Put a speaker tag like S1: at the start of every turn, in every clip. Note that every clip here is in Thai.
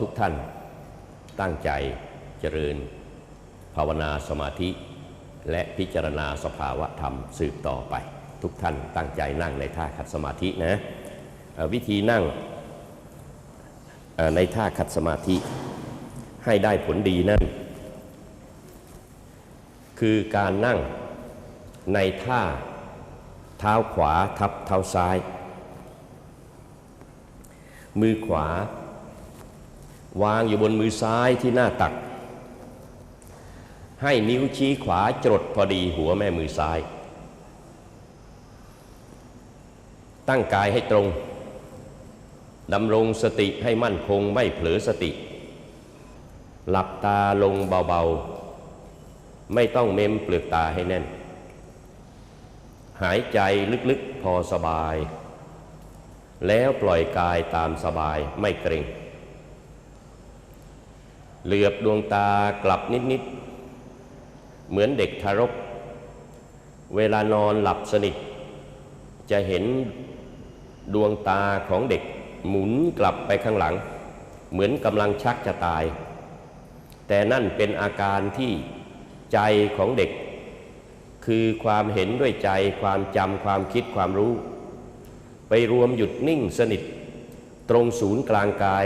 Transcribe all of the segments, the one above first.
S1: ทุกท่านตั้งใจเจริญ ภาวนาสมาธิ และพิจารณาสภาวะธรรมสืบต่อไป ทุกท่านตั้งใจนั่งในท่าขัดสมาธินะวิธีนั่งในท่าขัดสมาธิให้ได้ผลดีนั่น คือการนั่งในท่าเท้าขวาทับเท้าซ้าย มือขวา วางอยู่บนมือซ้ายที่หน้าตัก ให้นิ้วชี้ขวาจดพอดีหัวแม่มือซ้าย ตั้งกายให้ตรงดำรงสติให้มั่นคงไม่เผลอสติ หลับตาลงเบาๆ ไม่ต้องเม้มเปลือกตาให้แน่น หายใจลึกๆพอสบาย แล้วปล่อยกายตามสบายไม่เกร็ง เหลือบดวงตากลับนิด ๆ เหมือนเด็กทารก เวลานอนหลับสนิท จะเห็นดวงตาของเด็กหมุนกลับไปข้างหลัง เหมือนกำลังชักจะตาย แต่นั่นเป็นอาการที่ใจของเด็ก คือความเห็นด้วยใจความจำความคิดความรู้ ไปรวมหยุดนิ่งสนิท ตรงศูนย์กลางกาย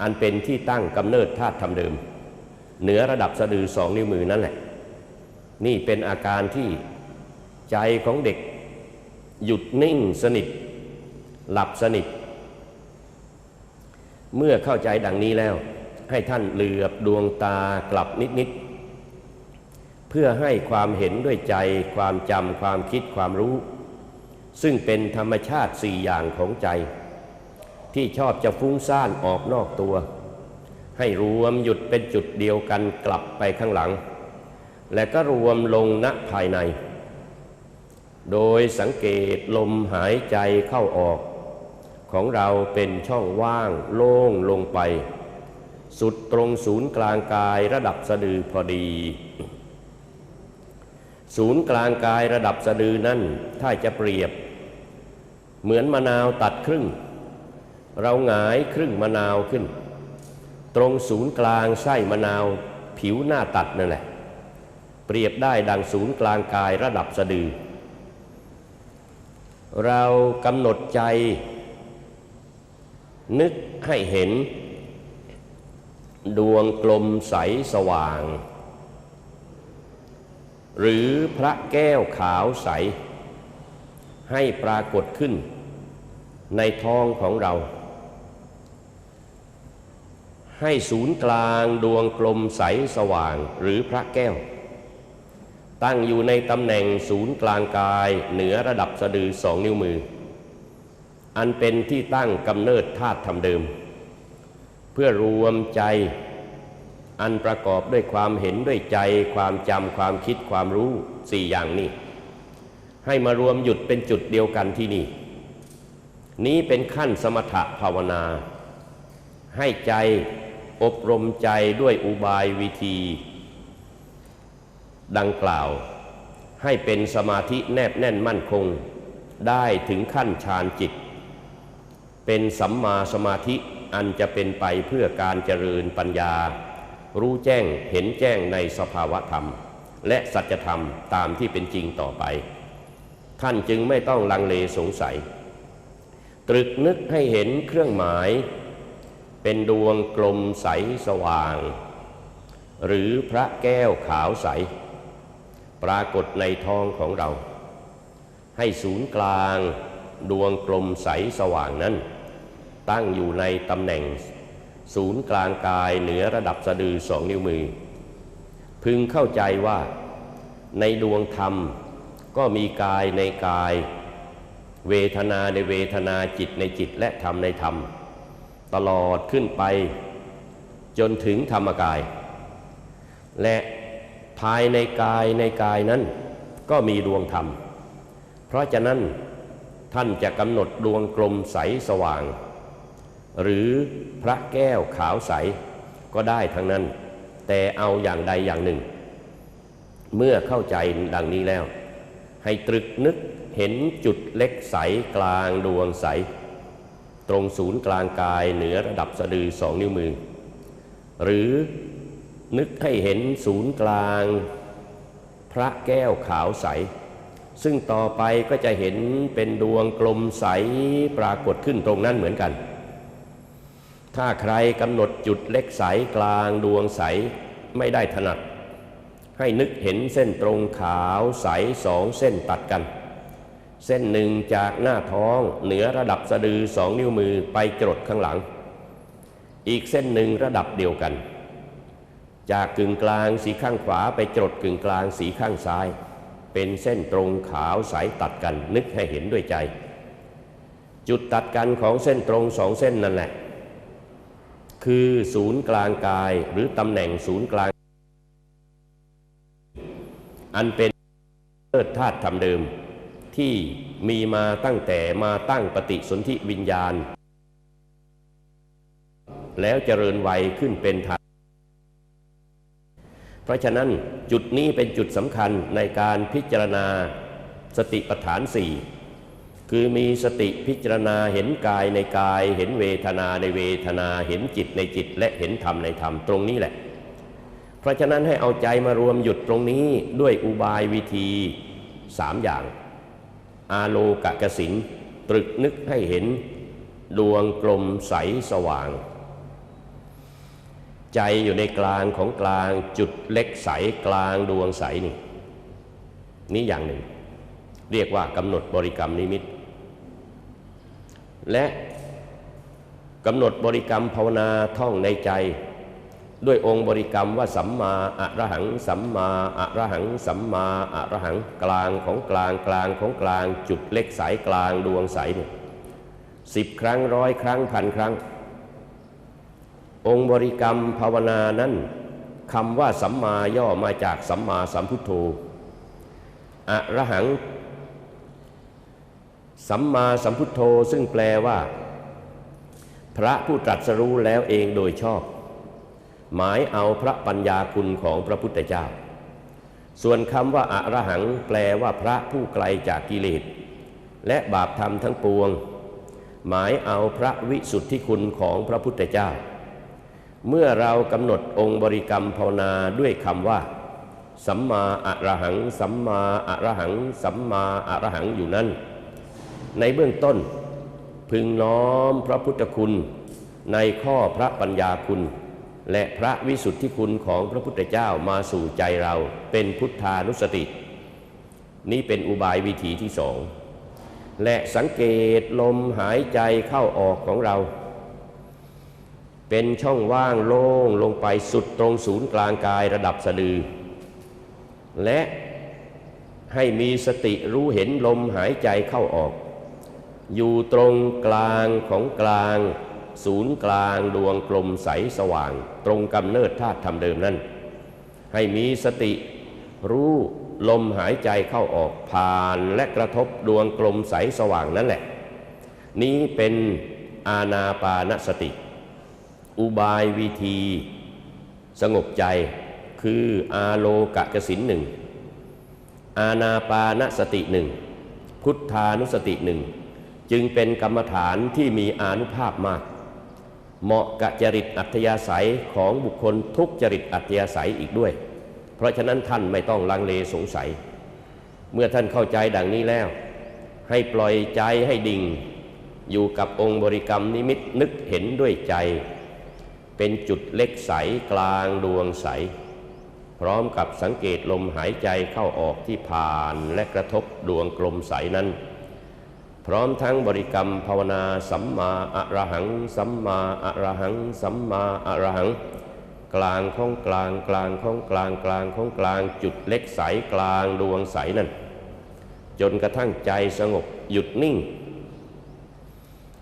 S1: อันเป็นที่ตั้งกำเนิดธาตุธรรมเดิม เหนือระดับสะดือสองนิ้วมือนั่นแหละ นี่เป็นอาการที่ใจของเด็ก หยุดนิ่งสนิท หลับสนิท เมื่อเข้าใจดังนี้แล้ว ให้ท่านเหลือบดวงตากลับนิด ๆ เพื่อให้ความเห็นด้วยใจความจำความคิดความรู้ ซึ่งเป็นธรรมชาติสี่อย่างของใจ ที่ชอบจะฟุ้งซ่านออกนอกตัว ให้รวมหยุดเป็นจุดเดียวกันกลับไปข้างหลัง และก็รวมลงณภายใน โดยสังเกตลมหายใจเข้าออก ของเราเป็นช่องว่างโล่งลงไป สุดตรงศูนย์กลางกายระดับสะดือพอดีศูนย์กลางกายระดับสะดือนั่นถ้าจะเปรียบ เหมือนมะนาวตัดครึ่ง เราหงายครึ่งมะนาวขึ้น ตรงศูนย์กลางไส้มะนาว ผิวหน้าตัดนั่นแหละ เปรียบได้ดังศูนย์กลางกายระดับสะดือ เรากำหนดใจ นึกให้เห็น ดวงกลมใสสว่าง หรือพระแก้วขาวใส ให้ปรากฏขึ้นในท้องของเรา ให้ศูนย์กลางดวงกลมใสสว่างหรือพระแก้ว ตั้งอยู่ในตำแหน่งศูนย์กลางกายเหนือระดับสะดือสองนิ้วมือ อันเป็นที่ตั้งกำเนิดธาตุธรรมเดิม เพื่อรวมใจ อันประกอบด้วยความเห็นด้วยใจ ความจำความคิดความรู้สี่อย่างนี้ ให้มารวมหยุดเป็นจุดเดียวกันที่นี่ นี้เป็นขั้นสมถะภาวนา ให้ใจ อบรมใจด้วยอุบายวิธี ดังกล่าว ให้เป็นสมาธิแนบแน่นมั่นคง ได้ถึงขั้นฌานจิต เป็นสัมมาสมาธิอันจะเป็นไปเพื่อการเจริญปัญญา รู้แจ้งเห็นแจ้งในสภาวะธรรม และสัจธรรมตามที่เป็นจริงต่อไป ท่านจึงไม่ต้องลังเลสงสัย ตรึกนึกให้เห็นเครื่องหมาย เป็นดวงกลมใสสว่าง หรือพระแก้วขาวใส ปรากฏในท้องของเรา ให้ศูนย์กลางดวงกลมใสสว่างนั้น ตั้งอยู่ในตำแหน่ง ศูนย์กลางกายเหนือระดับสะดือสองนิ้วมือ พึงเข้าใจว่า ในดวงธรรมก็มีกายในกาย เวทนาในเวทนาจิตในจิตและธรรมในธรรม ตลอดขึ้นไป จนถึงธรรมกาย และภายในกายในกายนั้น ก็มีดวงธรรม เพราะฉะนั้นท่านจะกำหนดดวงกลมใสสว่าง หรือพระแก้วขาวใสก็ได้ทั้งนั้น แต่เอาอย่างใดอย่างหนึ่ง เมื่อเข้าใจดังนี้แล้ว ให้ตรึกนึกเห็นจุดเล็กใสกลางดวงใส ตรงศูนย์กลางกายเหนือระดับสะดือสองนิ้วมือ หรือนึกให้เห็นศูนย์กลาง พระแก้วขาวใส ซึ่งต่อไปก็จะเห็นเป็นดวงกลมใสปรากฏขึ้นตรงนั้นเหมือนกัน ถ้าใครกำหนดจุดเล็กใสกลางดวงใสไม่ได้ถนัด ให้นึกเห็นเส้นตรงขาวใสสองเส้นตัดกัน เส้นหนึ่งจากหน้าท้องเหนือระดับสะดือสองนิ้วมือไปจรดข้างหลัง อีกเส้นหนึ่งระดับเดียวกัน จากกึ่งกลางสีข้างขวาไปจรดกึ่งกลางสีข้างซ้าย เป็นเส้นตรงขาวใสตัดกันนึกให้เห็นด้วยใจ จุดตัดกันของเส้นตรงสองเส้นนั่นแหละ คือศูนย์กลางกายหรือตำแหน่งศูนย์กลาง อันเป็นเลิศธาตุธรรมเดิม ที่มีมาตั้งแต่มาตั้งปฏิสนธิวิญญาณ แล้วเจริญวัยขึ้นเป็นธาตุเพราะฉะนั้นจุดนี้เป็นจุดสำคัญในการพิจารณาสติปัฏฐานสี่คือมีสติพิจารณาเห็นกายในกาย เห็นเวทนาในเวทนาเห็นจิตในจิต และเห็นธรรมในธรรมตรงนี้แหละ เพราะฉะนั้นให้เอาใจมารวมหยุดตรงนี้ด้วยอุบายวิธีสามอย่าง อาโลกะกสินตรึกนึกให้เห็น ดวงกลมใสสว่าง ใจอยู่ในกลางของกลางจุดเล็กใสกลางดวงใสนี่นี่อย่างหนึ่ง เรียกว่ากำหนดบริกรรมนิมิต และกำหนดบริกรรมภาวนาท่องในใจ ด้วยองค์บริกรรมว่าสัมมาอะระหัง สัมมาอะระหัง สัมมาอะระหังกลางของกลางกลางของกลาง จุดเล็กสายกลางดวงใสเนี่ยสิบครั้งร้อยครั้งพันครั้ง องค์บริกรรมภาวนานั้นคำว่าสัมมาย่อมาจากสัมมาสัมพุทโธอะระหัง สัมมาสัมพุทโธซึ่งแปลว่า พระผู้ตรัสรู้แล้วเองโดยชอบ หมายเอาพระปัญญาคุณของพระพุทธเจ้า ส่วนคำว่าอะระหังแปลว่าพระผู้ไกลจากกิเลสและบาปธรรมทั้งปวง หมายเอาพระวิสุทธิคุณของพระพุทธเจ้า เมื่อเรากำหนดองค์บริกรรมภาวนาด้วยคำว่าสัมมาอะระหัง สัมมาอะระหัง สัมมาอะระหังอยู่นั้น ในเบื้องต้น พึงน้อมพระพุทธคุณในข้อพระปัญญาคุณ และพระวิสุทธิคุณของพระพุทธเจ้ามาสู่ใจเราเป็นพุทธานุสติ นี้เป็นอุบายวิถีที่สอง และสังเกตลมหายใจเข้าออกของเรา เป็นช่องว่างโล่งลงไปสุดตรงศูนย์กลางกายระดับสะดือ และให้มีสติรู้เห็นลมหายใจเข้าออก อยู่ตรงกลางของกลาง ศูนย์กลางดวงกลมใสสว่าง ตรงกำเนิดธาตุธรรมเดิมนั่น ให้มีสติรู้ลมหายใจเข้าออกผ่านและกระทบดวงกลมใสสว่างนั่นแหละ นี้เป็นอาณาปานสติ อุบายวิธี สงบใจคืออาโลกะกสินหนึ่งอาณาปานสติหนึ่งพุทธานุสติหนึ่งจึงเป็นกรรมฐานที่มีอานุภาพมาก เหมาะกับจริตอัธยาศัยของบุคคลทุกจริตอัธยาศัยอีกด้วย เพราะฉะนั้นท่านไม่ต้องลังเลสงสัย เมื่อท่านเข้าใจดังนี้แล้ว ให้ปล่อยใจให้ดิ่ง อยู่กับองค์บริกรรมนิมิตนึกเห็นด้วยใจ เป็นจุดเล็กใสกลางดวงใส พร้อมกับสังเกตลมหายใจเข้าออกที่ผ่านและกระทบดวงกลมใสนั้น พร้อมทั้งบริกรรมภาวนาสัมมาอะระหัง สัมมาอะระหัง สัมมาอะระหัง กลางของกลางกลางของกลางกลางของกลางจุดเล็กใสกลางดวงใสนั่น จนกระทั่งใจสงบหยุดนิ่ง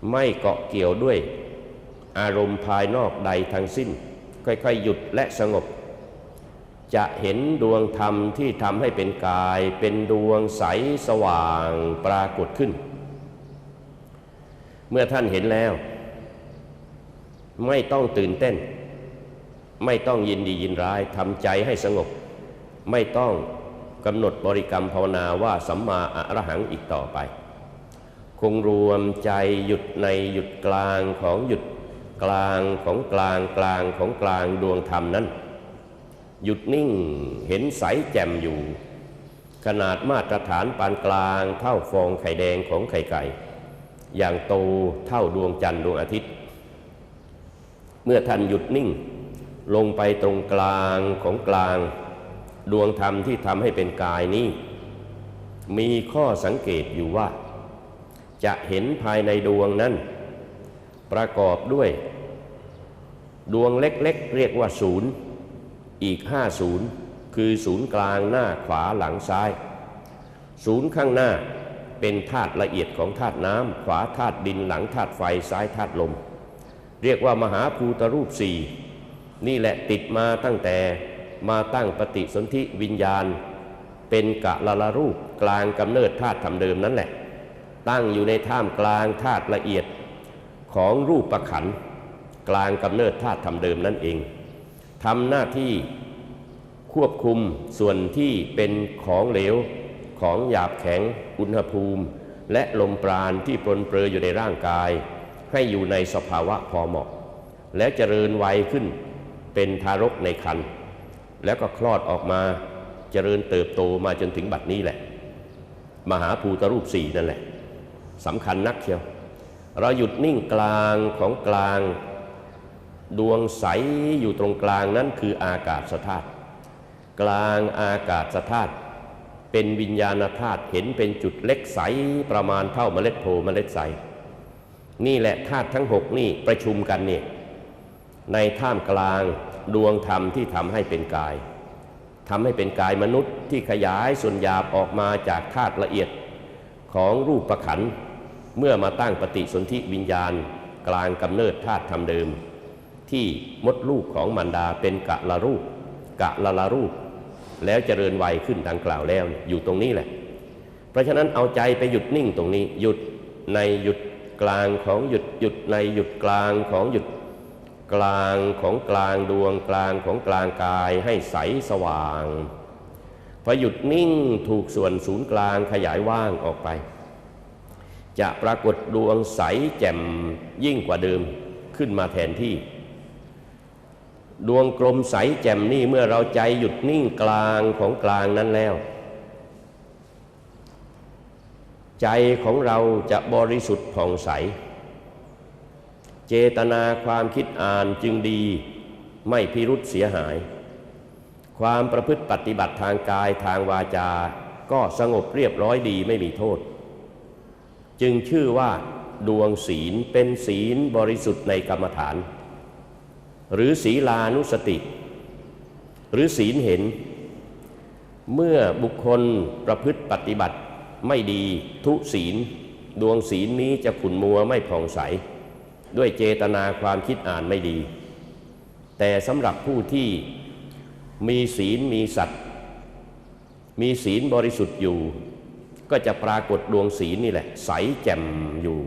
S1: ไม่เกาะเกี่ยวด้วยอารมณ์ภายนอกใดทั้งสิ้น ค่อยๆ หยุดและสงบ จะเห็นดวงธรรมที่ทำให้เป็นกาย เป็นดวงใสสว่างปรากฏขึ้น เมื่อท่านเห็นแล้ว ไม่ต้องตื่นเต้น ไม่ต้องยินดียินร้ายทำใจให้สงบ ไม่ต้องกำหนดบริกรรมภาวนาว่าสัมมาอรหังอีกต่อไป คงรวมใจหยุดในหยุดกลางของหยุดกลางของกลางกลางของกลางดวงธรรมนั้น หยุดนิ่งเห็นใสแจ่มอยู่ ขนาดมาตรฐานปานกลางเท่าฟองไข่แดงของไข่ไก่ อย่างโตเท่าดวงจันทร์ดวงอาทิตย์ เมื่อท่านหยุดนิ่ง ลงไปตรงกลางของกลาง ดวงธรรมที่ทำให้เป็นกายนี้ มีข้อสังเกตอยู่ว่า จะเห็นภายในดวงนั้น ประกอบด้วย ดวงเล็กๆเรียกว่าศูนย์อีกห้าศูนย์คือศูนย์กลางหน้าขวาหลังซ้าย ศูนย์ข้างหน้า เป็นธาตุละเอียดของธาตุน้ำขวาธาตุดินหลังธาตุไฟซ้ายธาตุลม เรียกว่ามหาภูตรูปสี่นี่แหละติดมาตั้งแต่มาตั้งปฏิสนธิวิญญาณ เป็นกะละละรูปกลางกำเนิดธาตุธรรมเดิมนั่นแหละ ตั้งอยู่ในท่ามกลางธาตุละเอียดของรูปประขันกลางกำเนิดธาตุธรรมเดิมนั่นเองทำหน้าที่ควบคุมส่วนที่เป็นของเหลว ของหยาบแข็ง อุณหภูมิ และลมปราณที่ปรนเปรออยู่ในร่างกาย ให้อยู่ในสภาวะพอเหมาะ และเจริญวัยขึ้นเป็นทารกในครรภ์แล้วก็คลอดออกมาเจริญเติบโตมาจนถึงบัดนี้แหละ มหาภูตรูปสี่นั่นแหละสำคัญนักเชียว เราหยุดนิ่งกลางของกลาง ดวงใสอยู่ตรงกลางนั้นคืออากาศธาตุกลางอากาศธาตุ เป็นวิญญาณธาตุเห็นเป็นจุดเล็กใสประมาณเท่าเมล็ดโพเมล็ดใส นี่แหละธาตุทั้งหกนี่ประชุมกันเนี่ยในท่ามกลางดวงธรรมที่ทำให้เป็นกายทำให้เป็นกายมนุษย์ที่ขยายส่วนหยาบออกมาจากธาตุละเอียดของรูปประขัน เมื่อมาตั้งปฏิสนธิวิญญาณ กลางกำเนิดธาตุธรรมเดิม ที่มดลูกของมารดาเป็นกะละรูป กะละละรูป แล้วเจริญวัยขึ้นดังกล่าวแล้วอยู่ตรงนี้แหละ เพราะฉะนั้นเอาใจไปหยุดนิ่งตรงนี้ หยุดในหยุดกลางของหยุดหยุดในหยุดกลางของหยุดกลางของกลางดวงกลางของกลางกายให้ใสสว่างพอหยุดนิ่งถูกส่วนศูนย์กลางขยายว่างออกไป จะปรากฏดวงใสแจ่มยิ่งกว่าเดิมขึ้นมาแทนที่ ดวงกลมใสแจ่มนี่เมื่อเราใจหยุดนิ่งกลางของกลางนั้นแล้ว ใจของเราจะบริสุทธิ์ผ่องใส เจตนาความคิดอ่านจึงดีไม่พิรุษเสียหาย ความประพฤติปฏิบัติทางกายทางวาจา ก็สงบเรียบร้อยดีไม่มีโทษ จึงชื่อว่า ดวงศีลเป็นศีลบริสุทธิ์ในกรรมฐาน หรือศีลานุสติ หรือศีลเห็น เมื่อบุคคลประพฤติปฏิบัติไม่ดีทุศีล ดวงศีลนี้จะขุนมัวไม่ผ่องใส ด้วยเจตนาความคิดอ่านไม่ดี แต่สำหรับผู้ที่มีศีลมีสัตว์มีศีลบริสุทธิ์อยู่ ก็จะปรากฏดวงศีลนี่แหละ ใสแจ่มอยู่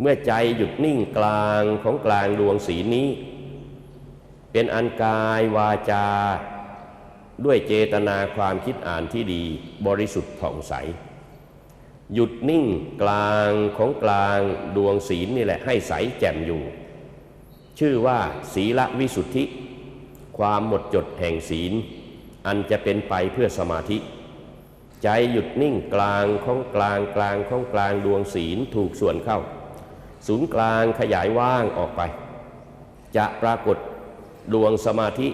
S1: เมื่อใจหยุดนิ่งกลางของกลางดวงศีลนี้ เป็นอันกายวาจา ด้วยเจตนาความคิดอ่านที่ดีบริสุทธิ์ผ่องใส หยุดนิ่งกลางของกลางดวงศีลนี่แหละให้ใสแจ่มอยู่ ชื่อว่าศีลวิสุทธิ ความหมดจดแห่งศีล อันจะเป็นไปเพื่อสมาธิ ใจหยุดนิ่งกลางของกลางกลางของกลางดวงศีลถูกส่วนเข้า ศูนย์กลางขยายว่างออกไป จะปรากฏ ดวงสมาธิ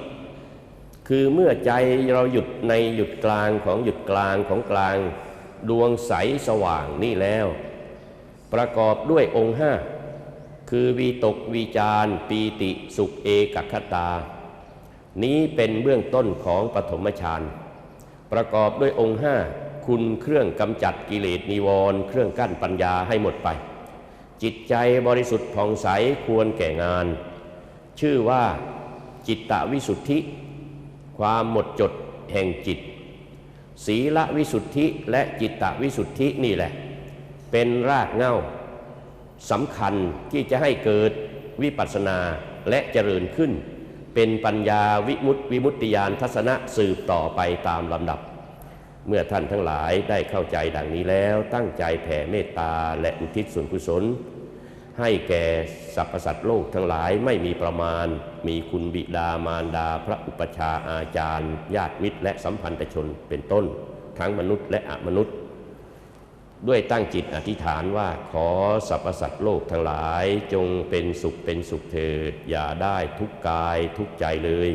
S1: คือเมื่อใจเราหยุดในหยุดกลางของหยุดกลางของกลาง ดวงใสสว่างนี่แล้ว ประกอบด้วยองค์ห้าคือวีตกวีจารปีติสุขเอกคตา นี้เป็นเบื้องต้นของปฐมฌานประกอบด้วยองค์ห้าคุณเครื่องกำจัดกิเลสนิวรณ์เครื่องกั้นปัญญาให้หมดไป จิตใจบริสุทธิ์ผ่องใสควรแก่งาน ชื่อว่า จิตตวิสุทธิ ความหมดจดแห่งจิต ศีลวิสุทธิและจิตตวิสุทธินี่แหละ เป็นรากเหง้าสำคัญที่จะให้เกิดวิปัสสนาและเจริญขึ้น เป็นปัญญาวิมุตติวิมุตติยานทัศนะสืบต่อไปตามลำดับ เมื่อท่านทั้งหลายได้เข้าใจดังนี้แล้วตั้งใจแผ่เมตตาและอุทิศส่วนกุศล ให้แก่สรรพสัตว์โลกทั้งหลายไม่มีประมาณ มีคุณบิดามารดา พระอุปชฌาย์อาจารย์ ญาติมิตร และสัมพันธชนเป็นต้น ทั้งมนุษย์และอมนุษย์ ด้วยตั้งจิตอธิษฐานว่าขอสรรพสัตว์โลกทั้งหลาย จงเป็นสุขเป็นสุขเถิด อย่าได้ทุกกายทุกใจเลย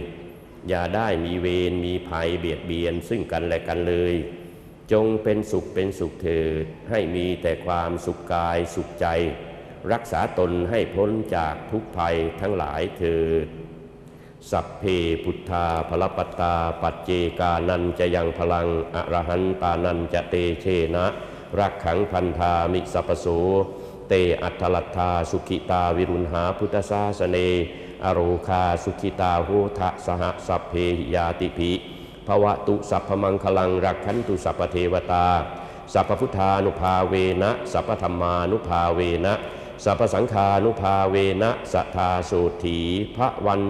S1: อย่าได้มีเวรมีภัยเบียดเบียนซึ่งกันและกันเลยจงเป็นสุขเป็นสุขเถิด ให้มีแต่ความสุขกายสุขใจ รักษาตนให้พ้นจากทุกภัยทั้งหลายเถิดสัพเพพุทธาพลปตตา ปัจเจกานันจะยังพลังอรหันตานันจะเตเชนะ รักขังพันธามิสัพพโสเตอัตถลัทธาสุขิตาวิรุณหาพุทธศาสเน อโรคาสุขิตาโหทะสหสัพเพหิยาติภิภวะตุสัพพมังคลังรักขันตุสัพเทวตา สัพพพุทธานุภาเวนะ สัพพธรรมานุภาเวนะ สัพสังคานุภาเวนะสัทธาโสถีพระวัน